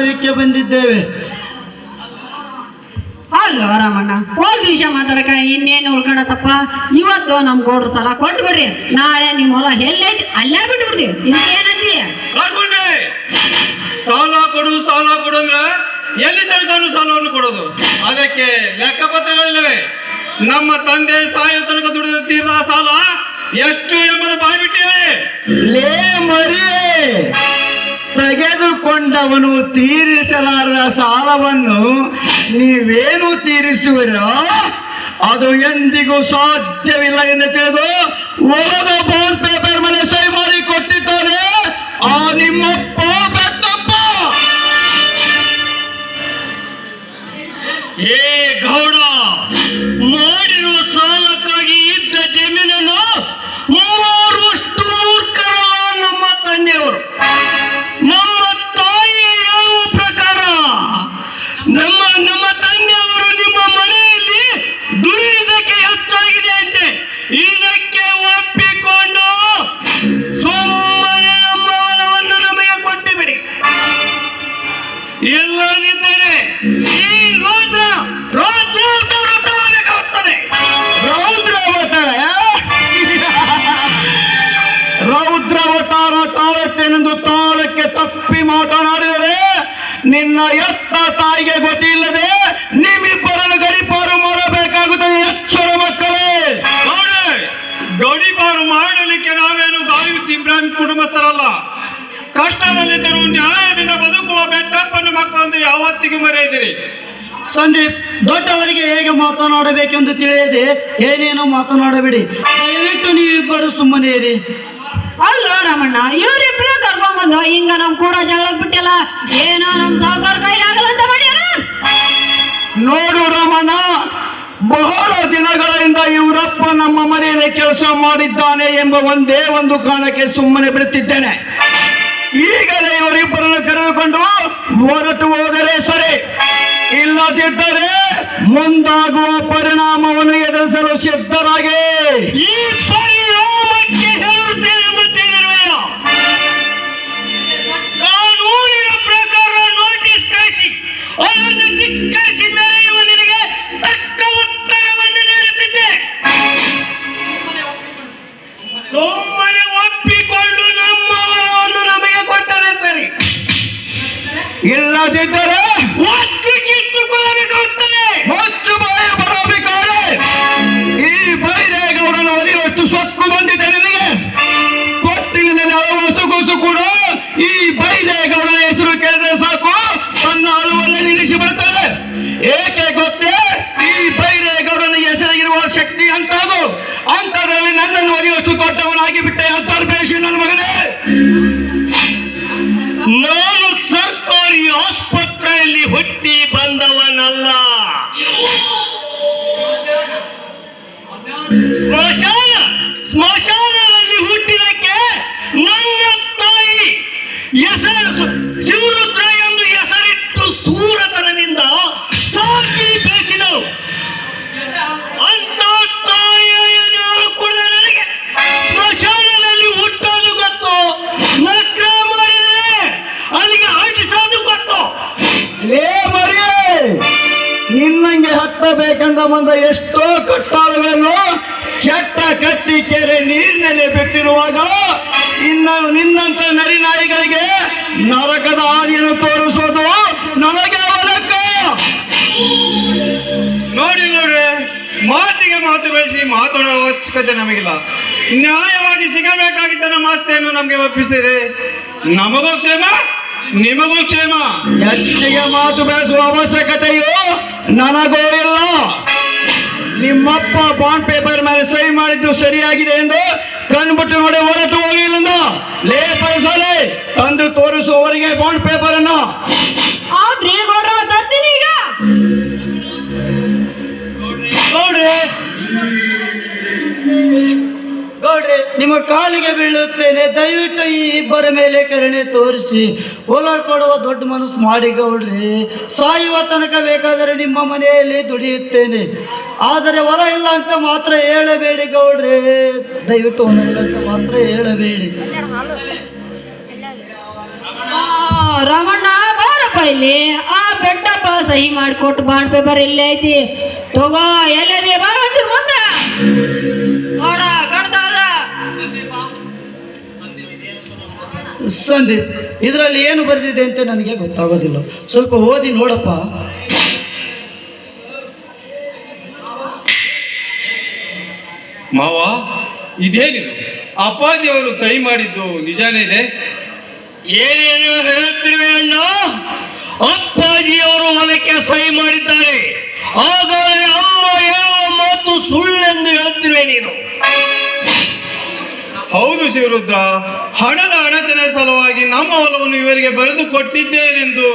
ಮಾತನಾಡಲಿಕ್ಕೆ ಬಂದಿದ್ದೇವೆ. ಅಲ್ಲ ರಾಮಣ್ಣ ಹೋದ್ ವಿಷಯ ಮಾತಾಡಕ ಇನ್ನೇನು ಉಳ್ಕೊಂಡತ್ತಪ್ಪ? ಇವತ್ತು ನಮ್ ಗೌಡ್ರ ಸಲ ಕೊಟ್ಟು ಬಿಡ್ರಿ ನಾಳೆ ನಿಮ್ ಹೊಲ ಎಲ್ಲೈತಿ ಅಲ್ಲೇ ಬಿಟ್ಟು ಬಿಡ್ತೀವಿ ಸಾಲ ಕೊಡು ಸಾಲ ಕೊಡು ಅಂದ್ರೆ ಎಲ್ಲಿ ತನಕನು ಸಾಲವನ್ನು ಕೊಡೋದು. ಅದಕ್ಕೆ ಲೆಕ್ಕಪತ್ರಗಳಿಲ್ಲವೆ. ನಮ್ಮ ತಂದೆ ಸಾಯೋ ತನಕ ದುಡಿದಿರ್ತೀರ ಸಾಲ? ಎಷ್ಟು ಎಂಬುದು ಬಾಯ್ಬಿಟ್ಟಿವೆ ಲೇ ಮರಿ! ತೆಗೆದುಕೊಂಡವನು ತೀರಿಸಲಾರದ ಸಾಲವನ್ನು ನೀವೇನು ತೀರಿಸುವಿರೋ ಅದು ಎಂದಿಗೂ ಸಾಧ್ಯವಿಲ್ಲ ಎಂದು ತಿಳಿದು ಓದು ಫೋನ್ ಪೇಪರ್ ಮೇಲೆ ಸಹಿ ಮಾಡಿ ಕೊಟ್ಟಿದ್ದಾನೆ. ಆ ಬೆಟ್ಟಪ್ಪ ಏ ಗೌಡ ನಿನ್ನ ಎತ್ತ ತಾಯಿಗೆ ಗೊತ್ತಿಲ್ಲದೆ ನಿಮ್ಮಿಬ್ಬರನ್ನು ಗಡಿಪಾರು ಮಾಡಬೇಕಾಗುತ್ತದೆ. ಎಚ್ಚರ ಮಕ್ಕಳೇ? ಗೌಡೆ, ಗಡಿಪಾರು ಮಾಡಲಿಕ್ಕೆ ನಾವೇನು ದಾವಿತ್ ಇಬ್ರಾಹಿಂ ಕುಟುಂಬಸ್ಥರಲ್ಲ? ಕಷ್ಟದಲ್ಲಿದ್ದರೂ ನ್ಯಾಯದಿಂದ ಬದುಕುವ ಬೆಟ್ಟಪ್ಪನ ಮಕ್ಕಳಂದು ಯಾವತ್ತಿಗೂ ಮರೆಯದಿರಿ. ಸಂದೀಪ್ ದೊಡ್ಡವರಿಗೆ ಹೇಗೆ ಮಾತನಾಡಬೇಕೆಂದು ತಿಳಿಯದೆ ಏನೇನೋ ಮಾತನಾಡಬೇಡಿ. ದಯವಿಟ್ಟು ನೀವಿಬ್ಬರು ಸುಮ್ಮನೆ ಇರಿ. ಅಲ್ಲ ರಾಮಣ್ಣ ಇವ್ರಿಬ್ರು ಕರ್ಕೊಂಡ್ಬಂದು ಹಿಂಗ ನಮ್ ಕೂಡ ಜಗಳಕ್ ಬಿಟ್ಟಿಲ್ಲ. ಏನೋ ನಮ್ ಸಾವುಕಾರ ಕೈಲಿ ಆಗಲ್ಲ ಅಂತ ಮಾಡ್ಯಾರ? ನೋಡು ರಮಣ ಬಹಳ ದಿನಗಳಿಂದ ಇವರಪ್ಪ ನಮ್ಮ ಮನೆಯಲ್ಲಿ ಕೆಲಸ ಮಾಡಿದ್ದಾನೆ ಎಂಬ ಒಂದೇ ಒಂದು ಕಾರಣಕ್ಕೆ ಸುಮ್ಮನೆ ಬಿಡುತ್ತಿದ್ದೇನೆ. ಈಗಲೇ ಇವರಿಬ್ಬರನ್ನು ಕರೆದುಕೊಂಡು ಹೊರಟು ಹೋದರೆ ಸರಿ. ಇಲ್ಲದಿದ್ದರೆ ಮುಂದಾಗುವ ಪರಿಣಾಮವನ್ನು ಎದುರಿಸಲು ಸಿದ್ಧರಾಗಿ. ಅದನ್ನು ಧಿಕ್ಕರಿಸಿ ಮೆರೆಯುವ ನಿನಗೆ ತಕ್ಕ ಉತ್ತರವನ್ನು ನೀಡುತ್ತಿದ್ದೆ. ಸುಮ್ಮನೆ ಒಪ್ಪಿಕೊಂಡು ನಮ್ಮ ಹೊಲವನ್ನು ನಮಗೆ ಕೊಟ್ಟರೆ ಸರಿ. ಇಲ್ಲದಿದ್ದರೆ ಒತ್ತು ಕಿತ್ತುಕೊಳ್ಳಬೇಕಾಗುತ್ತದೆ ಶಕ್ತಿ ಅಂತದು ಅಂತದ್ರಲ್ಲಿ ನನ್ನನ್ನು ಒದೆಯಷ್ಟು ದೊಡ್ಡವನಾಗಿ ಬಿಟ್ಟೆ ಅಂತರ್ಬೇಷಿ ನನ್ನ ಮಗನೇ. ನಾನು ಸರ್ಕಾರಿ ಆಸ್ಪತ್ರೆಯಲ್ಲಿ ಹುಟ್ಟಿ ಬಂದವನಲ್ಲ. ಸ್ಮಶಾನ, ಸ್ಮಶಾನದಲ್ಲಿ ಹುಟ್ಟಿದಕ್ಕೆ ನನ್ನ ತಾಯಿ ಹೆಸರು ಬಂದ ಎಷ್ಟೋ ಕಟ್ಟಾಳುಗಳನ್ನು ಚಟ್ಟ ಕಟ್ಟಿ ಕೆರೆ ನೀರಿನಲ್ಲಿ ಬಿಟ್ಟಿರುವಾಗ ಇನ್ನು ನಿನ್ನಂತ ನರಿನಾಯಿಗಳಿಗೆ ನರಕದ ಹಾದಿಯನ್ನು ತೋರಿಸೋದು ನನಗೆ ಅವಲಕ್ಕ ನೋಡಿ ನೋಡ್ರಿ ಮಾತಿಗೆ ಮಾತು ಬೆಳೆಸಿ ಮಾತಾಡೋ ಅವಶ್ಯಕತೆ ನಮಗಿಲ್ಲ. ನ್ಯಾಯವಾಗಿ ಸಿಗಬೇಕಾಗಿದ್ದ ನಮ್ಮ ಆಸ್ತಿಯನ್ನು ನಮಗೆ ಒಪ್ಪಿಸಿದ್ರೆ ನಮಗೂ ಕ್ಷೇಮ ನಿಮಗೂ ಕ್ಷೇಮ. ಹೆಚ್ಚಿಗೆ ಮಾತು ಬೆಳೆಸುವ ಅವಶ್ಯಕತೆಯು ನನಗೂ ಇಲ್ಲ. ನಿಮ್ಮಪ್ಪ ಬಾಂಡ್ ಪೇಪರ್ ಮೇಲೆ ಸಹಿ ಮಾಡಿದ್ದು ಸರಿಯಾಗಿದೆ ಎಂದು ಕಣ್ಬಿಟ್ಟು ನೋಡಿ ಹೊರಟು ಹೋಗಿಲ್ಲ ಲೇ ಪರಿಸಲೆ ತಂದು ತೋರಿಸುವವರಿಗೆ ಬಾಂಡ್ ಪೇಪರ್ ಅನ್ನು. ಗೌಡ್ರೆ ಗೌಡ್ರೆ ನಿಮ್ಮ ಕಾಲಿಗೆ ಬೀಳುತ್ತೇನೆ. ದಯವಿಟ್ಟು ಈ ಇಬ್ಬರ ಮೇಲೆ ಕರುಣೆ ತೋರಿಸಿ. ಹೊಲ ಕೊಡುವ ದೊಡ್ಡ ಮನಸ್ಸು ಮಾಡಿ ಗೌಡ್ರಿ ಸಾಯುವ ತನಕ ಬೇಕಾದರೆ ನಿಮ್ಮ ಮನೆಯಲ್ಲಿ ದುಡಿಯುತ್ತೇನೆ. ಆದರೆ ಹೊಲ ಇಲ್ಲ ಅಂತ ಮಾತ್ರ ಹೇಳಬೇಡಿ ಗೌಡ್ರಿ. ದಯವಿಟ್ಟು ಹೊಲ ಅಂತ ಮಾತ್ರ ಹೇಳಬೇಡಿ. ರಮಣ್ಣ, ಬಾರಪ್ಪ ಇಲ್ಲಿ. ಆ ಬೆಟ್ಟಪ್ಪ ಸಹಿ ಮಾಡಿಕೊಟ್ಟು ಬಾಂಡ್ ಪೇಪರ್ ಇಲ್ಲೇ ಐತಿ. ತಗೋ ಎಲ್ಲೈತಿ ಬಾ ಒಂಚೂರು ಮುಂದೆ. ಸಂದೀಪ್ ಇದರಲ್ಲಿ ಏನು ಬರೆದಿದೆ ಅಂತ ನನಗೆ ಗೊತ್ತಾಗೋದಿಲ್ಲ. ಸ್ವಲ್ಪ ಓದಿ ನೋಡಪ್ಪ. ಮಾವ ಇದೇನಿದು? ಅಪ್ಪಾಜಿ ಅವರು ಸಹಿ ಮಾಡಿದ್ದು ನಿಜಾನೇ ಇದೆ? ಏನೇನು ಹೇಳುತ್ತಿರುವೆ ಅಣ್ಣ ಅಪ್ಪಾಜಿ ಅವರು ಹೊಲಕ್ಕೆ ಸಹಿ ಮಾಡಿದ್ದಾರೆ. ಆದರೆ ಹೌದು ಶಿವರುದ್ರ, ಹಣದ ಅಡಚಣೆ ಸಲುವಾಗಿ ನಮ್ಮ ಹೊಲವನ್ನು ಇವರಿಗೆ ಬರೆದು ಕೊಟ್ಟಿದ್ದೇನೆಂದು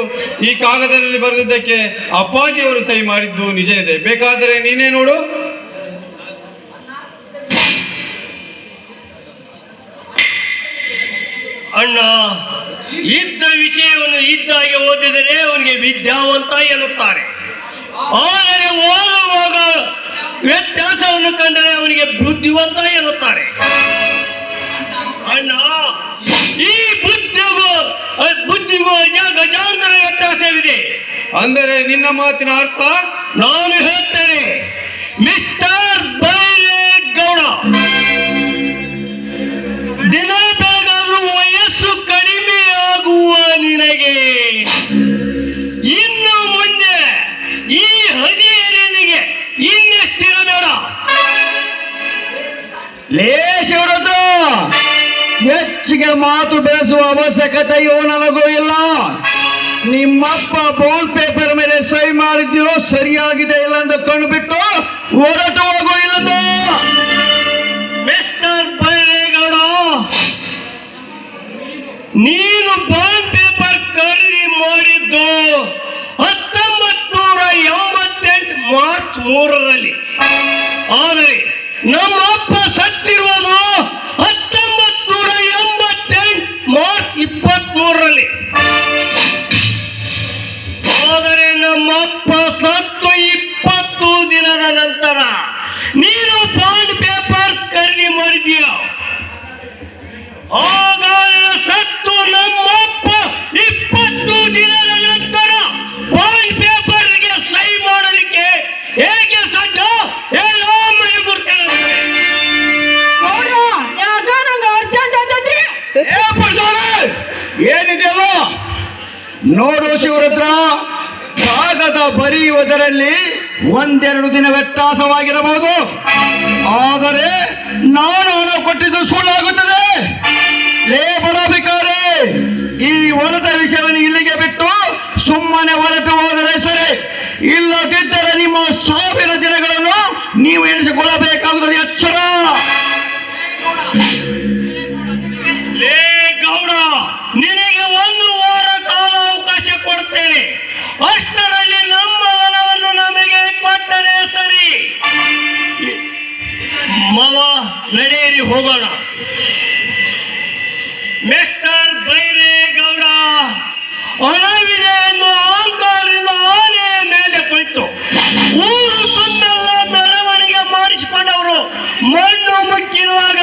ಈ ಕಾಗದದಲ್ಲಿ ಬರೆದಿದ್ದಕ್ಕೆ ಅಪ್ಪಾಜಿ ಅವರು ಸಹಿ ಮಾಡಿದ್ದು ನಿಜ ಇದೆ. ಬೇಕಾದರೆ ನೀನೇ ನೋಡು. ಅಣ್ಣ, ಇದ್ದ ವಿಷಯವನ್ನು ಇದ್ದಾಗೆ ಓದಿದರೆ ಅವನಿಗೆ ವಿದ್ಯಾವಂತ ಎನ್ನುತ್ತಾರೆ. ಆದರೆ ಓದುವಾಗ ವ್ಯತ್ಯಾಸವನ್ನು ಕಂಡರೆ ಅವನಿಗೆ ಬುದ್ಧಿವಂತ ಎನ್ನುತ್ತಾರೆ. ಅಂದರೆ ನಿನ್ನ ಮಾತಿನ ಅರ್ಥ? ನಾನು ಹೇಳ್ತೇನೆ ಮಿಸ್ಟರ್ ಬೈರೇಗೌಡ ದಿನ ಬೆಳಗಾದ್ರೂ ವಯಸ್ಸು ಕಡಿಮೆ ಆಗುವ ನಿನಗೆ. ಇನ್ನು ಮುಂದೆ ಈ ಹದಿಹರಿನಿಗೆ ಇನ್ನೆಷ್ಟಿರಬೇಡ. ಲೇ ಶಿವರುದ್ರ ಹೆಚ್ಚಿಗೆ ಮಾತು ಬೆಳೆಸುವ ಅವಶ್ಯಕತೆಯೂ ನನಗೂ ಇಲ್ಲ. ನಿಮ್ಮಪ್ಪ ಬೋಲ್ ಪೇಪರ್ ಮೇಲೆ ಸಹಿ ಮಾಡಿದ್ಯೋ, ಸರಿಯಾಗಿದೆ ಇಲ್ಲ ಅಂತ ಕಂಡುಬಿಟ್ಟು ಹೊರಟು ಹೋಗೋ ಇಲ್ಲದ? ಮಿಸ್ಟರ್ ಬೈರೇಗೌಡ, ನೀನು ಬಾಂಡ್ ಪೇಪರ್ ಕರ್ರಿ ಮಾಡಿದ್ದು ಹತ್ತೊಂಬತ್ ನೂರ ಎಂಬತ್ತೆಂಟು ಮಾರ್ಚ್ ಮೂರರಲ್ಲಿ. ಆದರೆ ನಮ್ಮ ಹೇಗೆ ಮನೆ ಅರ್ಜೆಂಟ್ ಅಂತಂದ್ರಿ ಏ ಪುರುಷರೇ, ಏನಿದೆಯಲ್ಲ? ನೋಡು ಶಿವರುದ್ರ ಕಾಗದ ಬರೆಯುವುದರಲ್ಲಿ ಒಂದೆರಡು ದಿನ ವ್ಯತ್ಯಾಸವಾಗಿರಬಹುದು. ಆದರೆ ನಾನು ಹಣ ಕೊಟ್ಟಿದ್ದು ಸುಳ್ಳಾಗುತ್ತದೆ. ಮಿಸ್ಟರ್ ಬೈರೇಗೌಡ ಹಣವಿದೆ ಎನ್ನುವ ಅಹಂಕಾರದಿಂದ ಆನೆ ಮೇಲೆ ಕುಳಿತು. ಊರು ತುಂಬೆಲ್ಲ ಮೆರವಣಿಗೆ ಮಾಡಿಸಿಕೊಂಡವರು ಮಣ್ಣು ಮುಕ್ಕಿರುವಾಗ